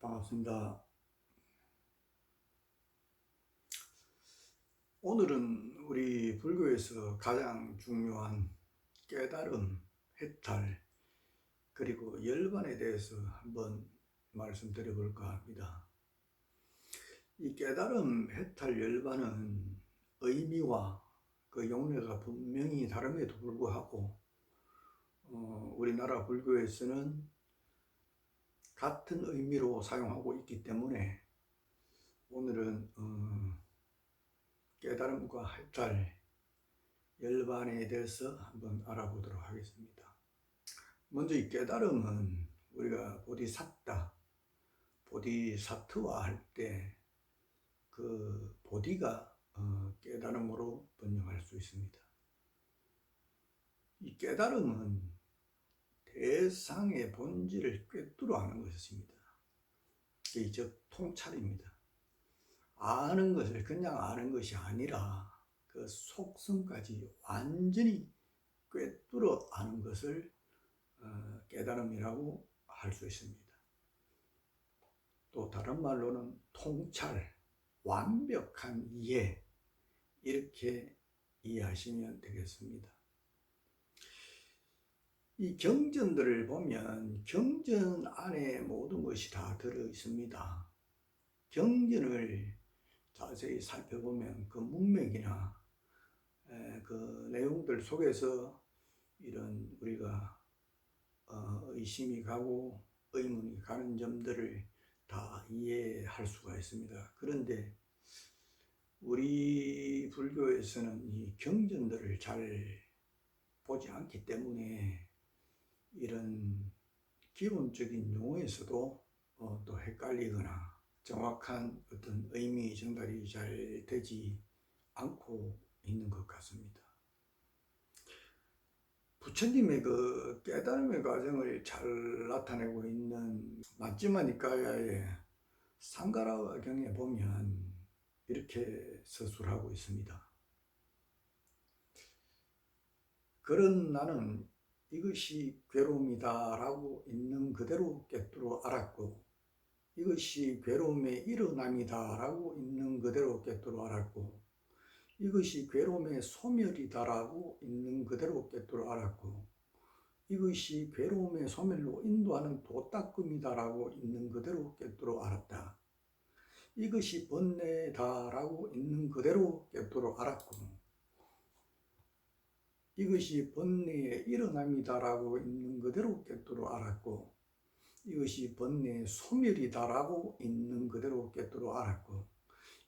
반갑습니다. 오늘은 우리 불교에서 가장 중요한 깨달음, 해탈, 그리고 열반에 대해서 한번 말씀드려 볼까 합니다. 이 깨달음, 해탈, 열반은 의미와 그 용례가 분명히 다름에도 불구하고 어, 우리나라 불교에서는 같은 의미로 사용하고 있기 때문에 오늘은 어, 깨달음과 해탈, 열반에 대해서 한번 알아보도록 하겠습니다. 먼저 이 깨달음은 우리가 보디사타, 보디사트와 할 때 그 보디가 어, 깨달음으로 번역할 수 있습니다. 이 깨달음은 대상의 본질을 꿰뚫어 아는 것입니다. 이게 즉 통찰입니다. 아는 것을 그냥 아는 것이 아니라 그 속성까지 완전히 꿰뚫어 아는 것을 어, 깨달음이라고 할 수 있습니다. 또 다른 말로는 통찰, 완벽한 이해 이렇게 이해하시면 되겠습니다. 이 경전들을 보면 경전 안에 모든 것이 다 들어 있습니다. 경전을 자세히 살펴보면 그 문맥이나 그 내용들 속에서 이런 우리가 어, 의심이 가고 의문이 가는 점들을 다 이해할 수가 있습니다. 그런데 우리 불교에서는 이 경전들을 잘 보지 않기 때문에 이런 기본적인 용어에서도 어, 또 헷갈리거나 정확한 어떤 의미 전달이 잘 되지 않고 있는 것 같습니다. 부처님의 그 깨달음의 과정을 잘 나타내고 있는 맞지마 니까야의 상가라 경에 보면 이렇게 서술하고 있습니다. 그런 나는 이것이 괴로움이다라고 있는 그대로 깨뚫어 알았고 이것이 괴로움의 일어남이다라고 있는 그대로 깨뚫어 알았고 이것이 괴로움의 소멸이다라고 있는 그대로 깨뚫어 알았고 이것이 괴로움의 소멸로 인도하는 도닦음이다라고 있는 그대로 깨뚫어 알았다. 이것이 번뇌다라고 있는 그대로 깨뚫어 알았고 이것이 번뇌의 일어남이다라고 있는 그대로 깨뚫어 알았고 이것이 번뇌의 소멸이다라고 있는 그대로 깨뚫어 알았고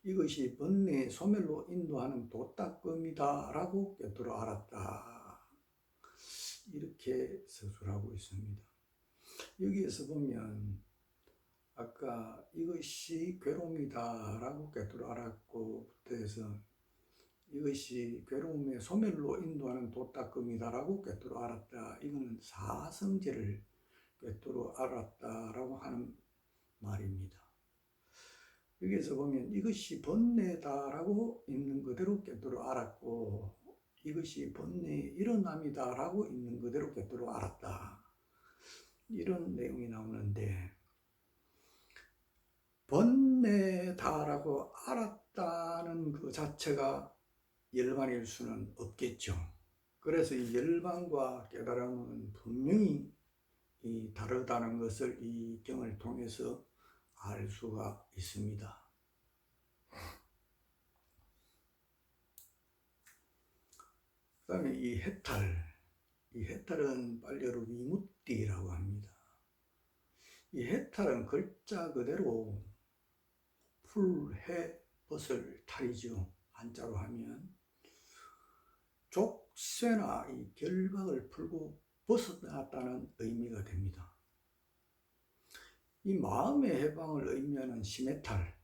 이것이 번뇌의 소멸로 인도하는 도닦음이다라고 깨뚫어 알았다. 이렇게 서술하고 있습니다. 여기에서 보면 아까 이것이 괴로움이다라고 깨뚫어 알았고 부터 해서 이것이 괴로움의 소멸로 인도하는 도닦음이다라고 꿰뚫어 알았다. 이거는 사성제를 꿰뚫어 알았다라고 하는 말입니다. 여기서 보면 이것이 번뇌다라고 있는 그대로 꿰뚫어 알았고 이것이 번뇌의 일어남이다라고 있는 그대로 꿰뚫어 알았다. 이런 내용이 나오는데 번뇌다라고 알았다는 그 자체가 열반일 수는 없겠죠. 그래서 이 열반과 깨달음은 분명히 이 다르다는 것을 이 경을 통해서 알 수가 있습니다. 그 다음에 이 해탈, 이 해탈은 빨리어로 위무띠라고 합니다. 이 해탈은 글자 그대로 풀, 해, 벗을 탈이죠. 한자로 하면 족쇄나 이 결박을 풀고 벗어났다는 의미가 됩니다. 이 마음의 해방을 의미하는 심해탈,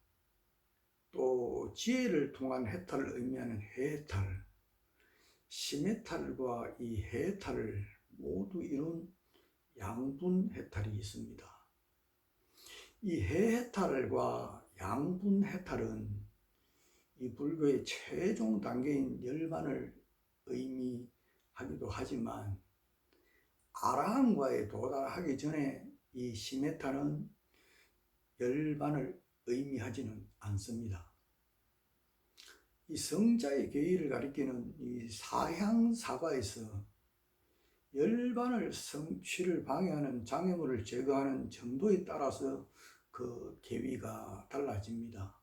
또 지혜를 통한 해탈을 의미하는 해탈, 심해탈과 이 해탈을 모두 이룬 양분 해탈이 있습니다. 이 해탈과 양분 해탈은 이 불교의 최종 단계인 열반을 의미하기도 하지만 아라한과에 도달하기 전에 이 시메타는 열반을 의미하지는 않습니다. 이 성자의 계의를 가리키는 이 사향사과에서 열반을 성취를 방해하는 장애물을 제거하는 정도에 따라서 그 계위가 달라집니다.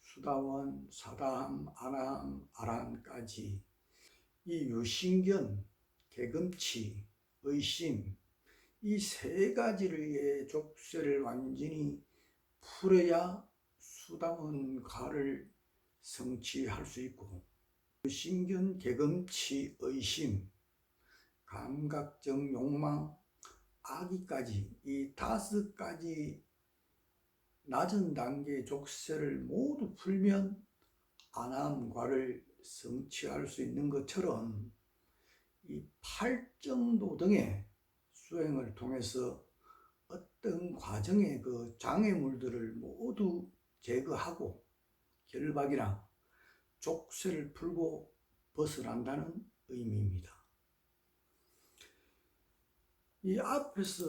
수다원, 사다함, 아라함, 아란까지 이 유신견, 개금치, 의심 이 세 가지의 족쇄를 완전히 풀어야 수다원가를 성취할 수 있고 유신견, 개금치, 의심 감각적 욕망, 악의까지 이 다섯 가지 낮은 단계의 족쇄를 모두 풀면 안함과를 성취할 수 있는 것처럼 이 팔정도 등의 수행을 통해서 어떤 과정의 그 장애물들을 모두 제거하고 결박이나 족쇄를 풀고 벗어난다는 의미입니다. 이 앞에서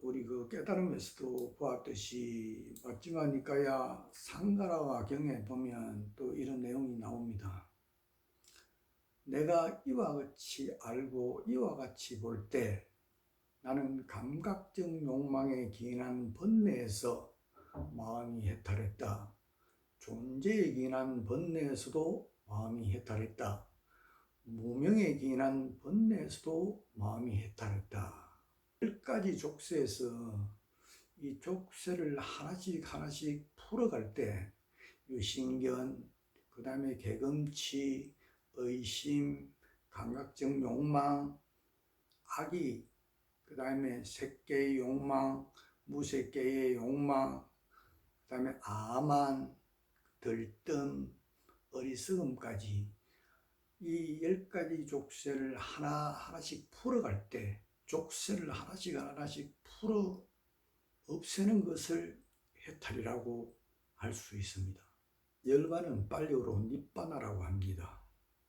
우리 그 깨달음에서도 보았듯이 마지막니까야 상가라와 경에 보면 또 이런 내용이 나옵니다. 내가 이와 같이 알고 이와 같이 볼 때 나는 감각적 욕망에 기인한 번뇌에서 마음이 해탈했다. 존재에 기인한 번뇌에서도 마음이 해탈했다. 무명에 기인한 번뇌에서도 마음이 해탈했다. 열 가지 족쇄에서 이 족쇄를 하나씩 하나씩 풀어갈 때 유신견, 그 다음에 개금치, 의심, 감각적 욕망, 악이, 그 다음에 색계의 욕망, 무색계의 욕망, 그 다음에 아만, 들뜸, 어리석음까지 이 열 가지 족쇄를 하나 하나씩 풀어갈 때 족쇄를 하나씩 하나씩 풀어 없애는 것을 해탈이라고 할 수 있습니다. 열반은 빨리어로 닙바나라고 합니다.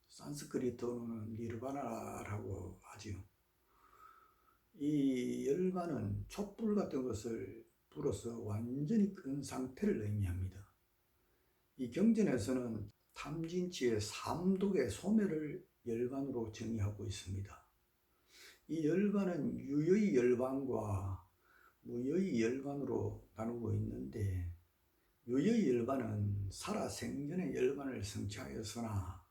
산스크리트어는 니르바나라고 하지요. 이 열반은 촛불 같은 것을 불어서 완전히 끈 상태를 의미합니다. 이 경전에서는 탐진치의 삼독의 소멸을 열반으로 정의하고 있습니다. 이 열반은 유의 열반과 무의 열반으로 나누고 있는데 유의 열반은 살아 생전의 열반을 성취하였으나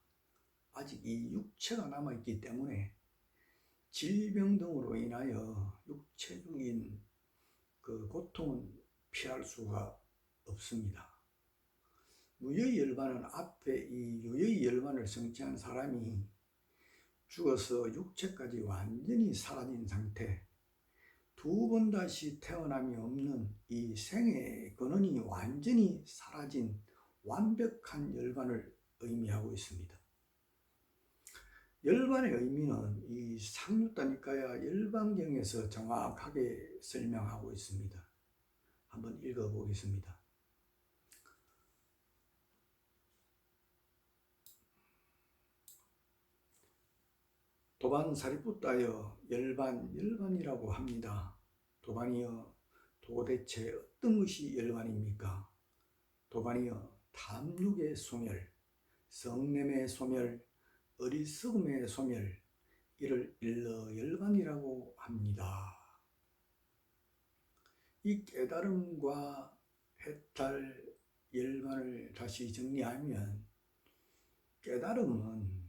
아직 이 육체가 남아있기 때문에 질병 등으로 인하여 육체적인 그 고통은 피할 수가 없습니다. 무의 열반은 앞에 이 유의 열반을 성취한 사람이 죽어서 육체까지 완전히 사라진 상태, 두 번 다시 태어남이 없는 이 생의 근원이 완전히 사라진 완벽한 열반을 의미하고 있습니다. 열반의 의미는 이 상류다니까야 열반경에서 정확하게 설명하고 있습니다. 한번 읽어보겠습니다. 도반 사리뿌따여 열반 열반이라고 합니다. 도반이여 도대체 어떤 것이 열반입니까? 도반이여 탐욕의 소멸, 성냄의 소멸, 어리석음의 소멸 이를 일러 열반이라고 합니다. 이 깨달음과 해탈 열반을 다시 정리하면 깨달음은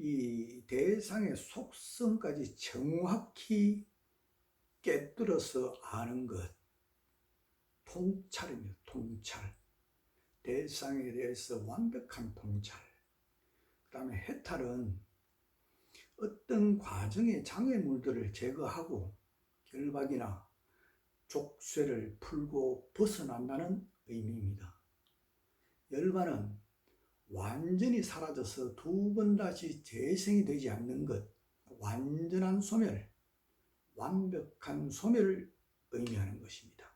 이 대상의 속성까지 정확히 깨뜨려서 아는 것. 통찰입니다. 통찰. 대상에 대해서 완벽한 통찰. 그 다음에 해탈은 어떤 과정의 장애물들을 제거하고 결박이나 족쇄를 풀고 벗어난다는 의미입니다. 열반은 완전히 사라져서 두 번 다시 재생이 되지 않는 것, 완전한 소멸, 완벽한 소멸을 의미하는 것입니다.